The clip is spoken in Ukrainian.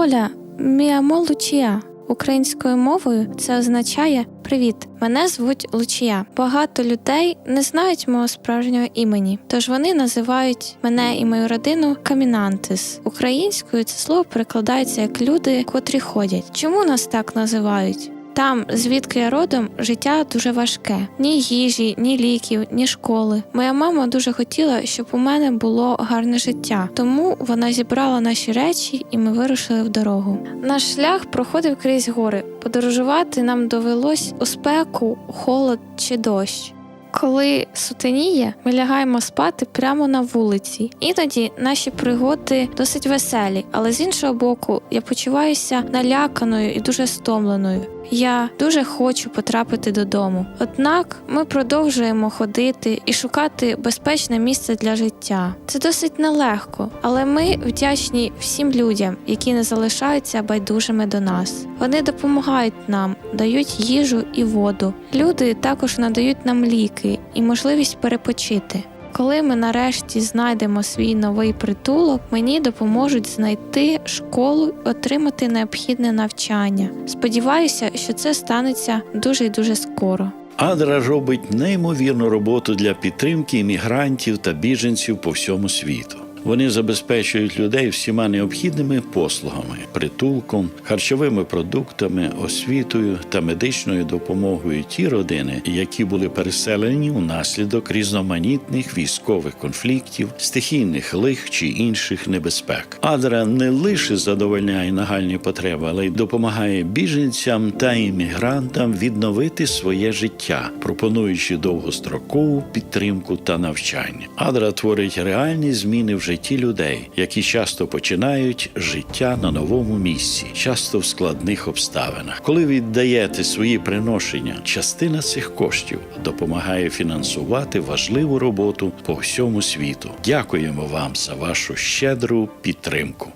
Оля, міамо Лучія. Українською мовою це означає Привіт, мене звуть Лучія. Багато людей не знають мого справжнього імені, тож вони називають мене і мою родину камінантис. Українською це слово перекладається як люди, котрі ходять. Чому нас так називають? Там, звідки я родом, життя дуже важке: ні їжі, ні ліків, ні школи. Моя мама дуже хотіла, щоб у мене було гарне життя, тому вона зібрала наші речі, і ми вирушили в дорогу. Наш шлях проходив крізь гори. Подорожувати нам довелось у спеку, холод чи дощ. Коли сутеніє, ми лягаємо спати прямо на вулиці. Іноді наші пригоди досить веселі, але з іншого боку, я почуваюся наляканою і дуже стомленою. Я дуже хочу потрапити додому. Однак ми продовжуємо ходити і шукати безпечне місце для життя. Це досить нелегко, але ми вдячні всім людям, які не залишаються байдужими до нас. Вони допомагають нам, дають їжу і воду. Люди також надають нам ліки і можливість перепочити. Коли ми нарешті знайдемо свій новий притулок, мені допоможуть знайти школу, отримати необхідне навчання. Сподіваюся, що це станеться дуже і дуже скоро. Адра робить неймовірну роботу для підтримки іммігрантів та біженців по всьому світу. Вони забезпечують людей всіма необхідними послугами, притулком, харчовими продуктами, освітою та медичною допомогою ті родини, які були переселені унаслідок різноманітних військових конфліктів, стихійних лих чи інших небезпек. Адра не лише задовольняє нагальні потреби, але й допомагає біженцям та іммігрантам відновити своє життя, пропонуючи довгострокову підтримку та навчання. Адра творить реальні зміни в житті людей, які часто починають життя на новому місці, часто в складних обставинах. Коли віддаєте свої приношення, частина цих коштів допомагає фінансувати важливу роботу по всьому світу. Дякуємо вам за вашу щедру підтримку.